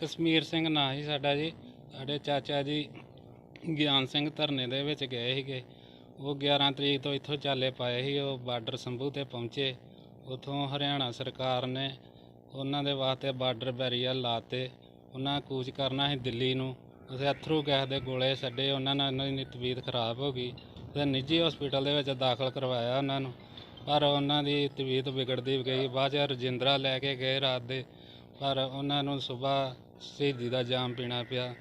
ਕਸ਼ਮੀਰ ਸਿੰਘ ਨਾਂ ਸੀ ਸਾਡਾ ਜੀ। ਸਾਡੇ ਚਾਚਾ ਜੀ ਗਿਆਨ ਸਿੰਘ ਧਰਨੇ ਦੇ ਵਿੱਚ ਗਏ ਸੀਗੇ। ਉਹ 11 ਤਰੀਕ ਤੋਂ ਇੱਥੋਂ ਚਾਲੇ ਪਾਏ ਸੀ, ਉਹ ਬਾਰਡਰ ਸੰਭੂ ਤੇ ਪਹੁੰਚੇ। ਉਥੋਂ ਹਰਿਆਣਾ ਸਰਕਾਰ ਨੇ ਉਹਨਾਂ ਦੇ ਵਾਸਤੇ ਬਾਰਡਰ ਬੈਰੀਅਰ ਲਾਤੇ। ਉਹਨਾਂ ਕੂਚ ਕਰਨਾ ਸੀ ਦਿੱਲੀ ਨੂੰ। ਉਸੇ ਅਥਰੂ ਗੈਸ ਦੇ ਗੋਲੇ ਛੱਡੇ, ਉਹਨਾਂ ਨਾਲ ਉਹਨਾਂ ਦੀ ਤਬੀਅਤ ਖਰਾਬ ਹੋ ਗਈ। ਤੇ ਨਿੱਜੀ ਹਸਪੀਟਲ ਦੇ ਵਿੱਚ ਦਾਖਲ ਕਰਵਾਇਆ ਉਹਨਾਂ ਨੂੰ। ਪਰ ਉਹਨਾਂ ਦੀ ਤਬੀਅਤ ਵਿਗੜਦੀ ਗਈ। ਬਾਅਦ ਚ ਰਜਿੰਦਰਾ ਲੈ ਕੇ ਗਏ ਰਾਤ ਦੇ ਪਰ ਉਹਨਾਂ ਨੂੰ ਸਵੇਰ ਸ਼ਹੀਦੀ ਦਾ ਜਾਮ ਪੀਣਾ ਪਿਆ।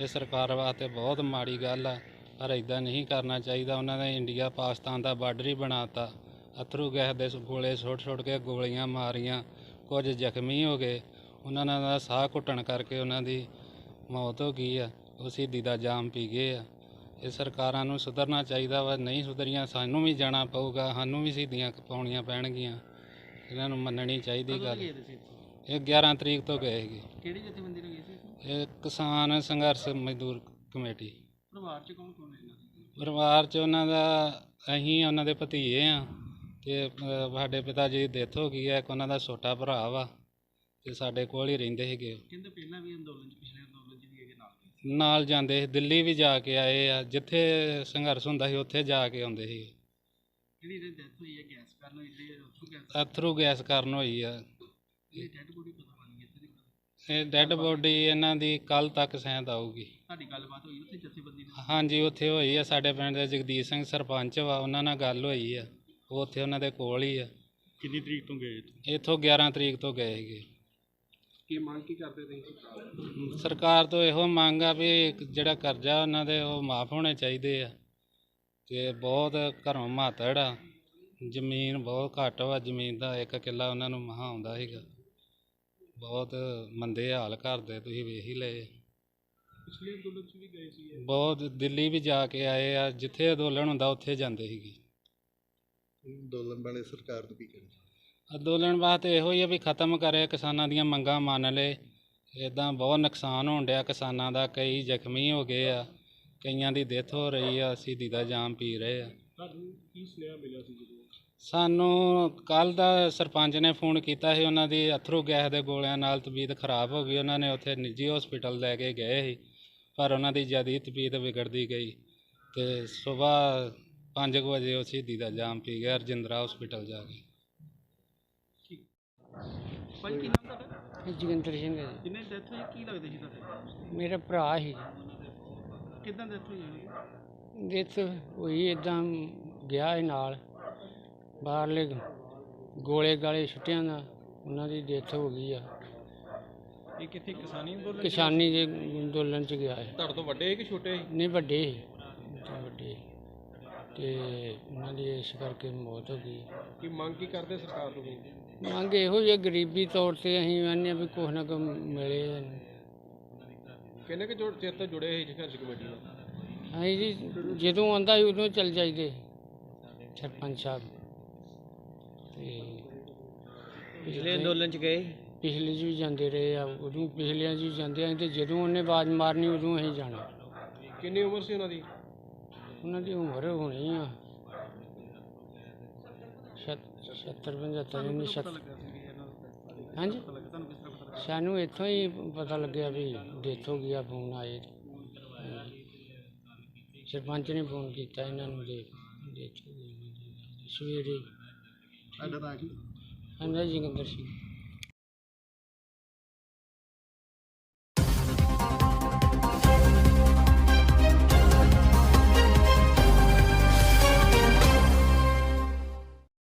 ਇਹ ਸਰਕਾਰ ਵਾਸਤੇ ਬਹੁਤ ਮਾੜੀ ਗੱਲ ਆ, ਪਰ ਇਦਾਂ ਨਹੀਂ ਕਰਨਾ ਚਾਹੀਦਾ। ਉਹਨਾਂ ਨੇ ਇੰਡੀਆ, ਪਾਕਿਸਤਾਨ ਦਾ ਬਾਰਡਰ ਹੀ ਬਣਾਤਾ। ਅਥਰੂ ਗੈਸ ਦੇ ਗੋਲੇ ਛੋਟ ਛੋਟ ਕੇ ਗੋਲੀਆਂ ਮਾਰੀਆਂ। ਕੁਝ ਜ਼ਖਮੀ ਹੋ ਗਏ। ਉਹਨਾਂ ਦਾ ਸਾਹ ਘੁੱਟਣ ਕਰਕੇ ਉਹਨਾਂ ਦੀ ਮੌਤ ਹੋ ਗਈ ਆ। ਉਹ ਸ਼ਹੀਦੀ ਦਾ ਜਾਮ ਪੀ ਗਏ ਆ। ਇਹ ਸਰਕਾਰਾਂ ਨੂੰ ਸੁਧਰਨਾ ਚਾਹੀਦਾ ਵਾ। ਨਹੀਂ ਸੁਧਰੀਆਂ, ਸਾਨੂੰ ਵੀ ਜਾਣਾ ਪਊਗਾ। ਸਾਨੂੰ ਵੀ ਸ਼ਹੀਦੀਆਂ ਪਾਉਣੀਆਂ ਪੈਣਗੀਆਂ। ਇਹਨਾਂ ਨੂੰ ਮੰਨਣੀ ਚਾਹੀਦੀ ਗੱਲ। ਇਹ 11 ਤਰੀਕ ਤੋਂ ਗਏ ਸੀਗੇ। ਕਿਹੜੀ ਜਥੇਬੰਦੀ ਨਾਲ ਗਏ ਸੀ? ਇਹ ਕਿਸਾਨ ਸੰਘਰਸ਼ ਮਜ਼ਦੂਰ ਕਮੇਟੀ। ਪਰਿਵਾਰ ਚ ਕੌਣ ਕੌਣ ਹੈ ਇਹਨਾਂ ਦੇ? ਪਰਿਵਾਰ ਚ ਉਹਨਾਂ ਦਾ ਅਸੀਂ ਉਹਨਾਂ ਦੇ ਭਤੀਏ ਆ ਤੇ ਸਾਡੇ ਪਿਤਾ ਜੀ ਦੀ ਡੈਥ ਹੋ ਗਈ ਹੈ ਇੱਕ ਉਹਨਾਂ ਦਾ ਛੋਟਾ ਭਰਾ ਵਾ ਤੇ ਸਾਡੇ ਕੋਲ ਹੀ ਰਹਿੰਦੇ ਸੀਗੇ। ਕਹਿੰਦੇ ਪਹਿਲਾਂ ਵੀ ਅੰਦੋਲਨ ਚ ਪਿਛਲੇ ਅੰਦੋਲਨ ਚ ਵੀ ਇਹਦੇ ਨਾਲ ਗਏ ਨਾਲ ਜਾਂਦੇ ਸੀ ਦਿੱਲੀ ਵੀ ਜਾ ਕੇ ਆਏ ਆ ਜਿੱਥੇ ਸੰਘਰਸ਼ ਹੁੰਦਾ ਸੀ ਉੱਥੇ ਜਾ ਕੇ ਆਉਂਦੇ ਸੀ। ਜਿਹੜੀ ਇਹਦੀ ਡੈਥ ਹੋਈ ਹੈ ਗੈਸ ਕਾਰਨ ਹੋਈ ਹੈ ਉੱਥੋਂ ਗੈਸ ਅਥਰੂ ਗੈਸ ਕਾਰਨ ਹੋਈ ਆ। ਇਹ ਡੈਡ ਬੋਡੀ ਪਤਾ ਬਣੀ ਇੱਥੇ ਦੀ ਪਤਾ। ਇਹ ਡੈੱਡ ਬੋਡੀ ਇਹਨਾਂ ਦੀ ਕੱਲ ਤੱਕ ਸੈਂਦ ਆਊਗੀ। ਤੁਹਾਡੀ ਗੱਲਬਾਤ ਹੋਈ ਉੱਥੇ ਜਥੇਬੰਦੀ ਨਾਲ? ਹਾਂਜੀ ਉੱਥੇ ਹੋਈ ਆ ਸਾਡੇ ਪਿੰਡ ਦੇ ਜਗਦੀਸ਼ ਸਿੰਘ ਸਰਪੰਚ ਵਾ ਉਹਨਾਂ ਨਾਲ ਗੱਲ ਹੋਈ ਆ। ਉਹ ਉੱਥੇ ਉਹਨਾਂ ਦੇ ਕੋਲ ਹੀ ਆ। ਕਿੰਨੀ ਤਰੀਕ ਤੋਂ ਗਏ ਇੱਥੋਂ? 11 ਤਰੀਕ ਤੋਂ ਗਏ ਸੀਗੇ। ਕੀ ਮੰਗ ਕੀ ਕਰਦੇ ਤੁਸੀਂ? ਸਰਕਾਰ ਤੋਂ ਇਹੋ ਮੰਗ ਆ ਵੀ ਜਿਹੜਾ ਕਰਜ਼ਾ ਉਹਨਾਂ ਦੇ ਉਹ ਮਾਫ ਹੋਣੇ ਚਾਹੀਦੇ ਆ। ਤੇ ਬਹੁਤ ਘਰੋਂ ਮਾਤੜ ਆ। ਜ਼ਮੀਨ ਬਹੁਤ ਘੱਟ ਵਾ ਜ਼ਮੀਨ ਦਾ ਇੱਕ ਕਿੱਲਾ ਉਹਨਾਂ ਨੂੰ ਮਹਾ ਆਉਂਦਾ ਸੀਗਾ। ਬਹੁਤ ਮੰਦੇ ਹਾਲ ਕਰਦੇ ਤੁਸੀਂ ਵੇਖ ਹੀ ਲਏ। ਪਿਛਲੇ ਅੰਦੋਲਨ ਚ ਵੀ ਗਏ ਸੀ ਬਹੁਤ ਦਿੱਲੀ ਵੀ ਜਾ ਕੇ ਆਏ ਆ ਜਿੱਥੇ ਅੰਦੋਲਨ ਹੁੰਦਾ ਉੱਥੇ ਜਾਂਦੇ ਸੀਗੇ। ਅੰਦੋਲਨ ਵਾਲੇ ਸਰਕਾਰ ਨੂੰ ਕੀ ਕਹਿਣਾ ਅੰਦੋਲਨ ਵਾਸਤੇ ਇਹੋ ਹੀ ਆ ਵੀ ਖਤਮ ਕਰੇ ਕਿਸਾਨਾਂ ਦੀਆਂ ਮੰਗਾਂ ਮੰਨ ਲਏ ਇਦਾਂ ਬਹੁਤ ਨੁਕਸਾਨ ਹੋਣ ਡਿਆ ਕਿਸਾਨਾਂ ਦਾ ਕਈ ਜ਼ਖਮੀ ਹੋ ਗਏ ਆ ਕਈਆਂ ਦੀ ਡੈਥ ਹੋ ਰਹੀ ਆ ਸ਼ਹੀਦੀ ਦਾ ਜਾਮ ਪੀ ਰਹੇ ਆ। ਤੁਹਾਨੂੰ ਕੀ ਸੁਨੇਹਾ ਮਿਲਿਆ ਸੀ ਜਦੋਂ ਸਾਨੂੰ ਕੱਲ ਦਾ ਸਰਪੰਚ ਨੇ ਫੋਨ ਕੀਤਾ ਸੀ ਉਹਨਾਂ ਦੀ ਅਥਰੂ ਗੈਸ ਦੇ ਗੋਲਿਆਂ ਨਾਲ ਤਬੀਅਤ ਖਰਾਬ ਹੋ ਗਈ ਉਹਨਾਂ ਨੇ ਉੱਥੇ ਨਿੱਜੀ ਹਸਪੀਟਲ ਲੈ ਕੇ ਗਏ ਸੀ ਪਰ ਉਹਨਾਂ ਦੀ ਜ਼ਿਆਦਾ ਤਬੀਅਤ ਵਿਗੜਦੀ ਗਈ ਤੇ ਸਵੇਰ 5 ਵਜੇ ਉਹ ਸ਼ਹੀਦੀ ਦਾ ਜਾਮ ਪੀ ਗਿਆ ਰਜਿੰਦਰਾ ਹਸਪੀਟਲ ਜਾ ਕੇ। ਭਾਈ ਕੀ ਨਾਮ ਤੁਹਾਡਾ? ਜੋਗਿੰਦਰ ਸਿੰਘ ਹੈ ਜੀ। ਜਿੰਨੇ ਡੈਥ ਹੋਈ ਕੀ ਲੱਗਦੇ ਸੀ ਤੁਹਾਡੇ? ਮੇਰਾ ਭਰਾ ਸੀ ਕਿਦਾਂ ਡੈਥ ਹੋਈ ਹੈ ਡੈਥ ਹੋਈ ਇਦਾਂ ਗਿਆ ਸੀ ਨਾਲ। ਬਾਹਰਲੇ ਗੋਲੇ ਗਾਲੇ ਛੁੱਟਿਆਂ ਦਾ ਉਹਨਾਂ ਦੀ ਡੈਥ ਹੋ ਗਈ ਆ। ਇਹ ਕਿੱਥੇ ਕਿਸਾਨੀ ਅੰਦੋਲਨ ਕਿਸਾਨੀ ਦੇ ਅੰਦੋਲਨ ਚ ਗਿਆ ਹੈ ਤੁਹਾਡੇ ਤੋਂ ਵੱਡੇ ਕਿ ਛੋਟੇ ਨਹੀਂ ਵੱਡੇ ਸੀ। ਵੱਡੇ ਤੇ ਉਹਨਾਂ ਦੀ ਇਸ ਕਰਕੇ ਮੌਤ ਹੋ ਗਈ। ਕੀ ਮੰਗ ਕੀ ਕਰਦੇ ਸਰਕਾਰ ਤੋਂ ਮੰਗ ਇਹੋ ਜਿਹੀ ਗਰੀਬੀ ਤੌਰ ਤੇ ਅਸੀਂ ਆਨੇ ਆ ਵੀ ਕੁਛ ਨਾ ਕੁਛ ਮਿਲੇ। ਕਿੰਨੇ ਕਿ ਜੋੜ ਚਿਰ ਤੋਂ ਜੁੜੇ ਸੀ ਸੰਘਰਸ਼ ਕਮੇਟੀ ਨਾਲ? ਅਸੀਂ ਜੀ ਜਦੋਂ ਆਉਂਦਾ ਸੀ ਉਦੋਂ ਚੱਲ ਜਾਈਦੇ। ਸਰਪੰਚ ਸਾਹਿਬ। ਤੇ ਪਿਛਲੇ ਅੰਦੋਲਨ ਚ ਗਏ? ਪਿਛਲੇ 'ਚ ਵੀ ਜਾਂਦੇ ਰਹੇ ਆ ਉਦੋਂ ਪਿਛਲਿਆਂ 'ਚ ਵੀ ਜਾਂਦੇ ਆ ਤੇ ਜਦੋਂ ਉਹਨੇ ਆਵਾਜ਼ ਮਾਰਨੀ ਉਦੋਂ ਅਸੀਂ ਜਾਣਾ। ਕਿੰਨੀ ਉਮਰ ਸੀ ਉਹਨਾਂ ਦੀ? ਉਹਨਾਂ ਦੀ ਉਮਰ ਹੋਣੀ ਆ। 70 75 ਨਹੀਂ ਹਾਂਜੀ? ਸਾਨੂੰ ਇੱਥੋਂ ਹੀ ਪਤਾ ਲੱਗਿਆ ਵੀ ਡੈਥ ਹੋ ਗਿਆ ਫੋਨ ਆਏ। ਸਰਪੰਚ ਨੇ ਫੋਨ ਕੀਤਾ ਇਹਨਾਂ ਨੂੰ ਦੇ ਡੈਥ ਹੋ ਗਈ ਸਵੇਰੇ ਸਾਡਾ ਤਾਂ ਕੀ ਹਾਂਜੀ ਜੋਗਿੰਦਰ ਸਿੰਘ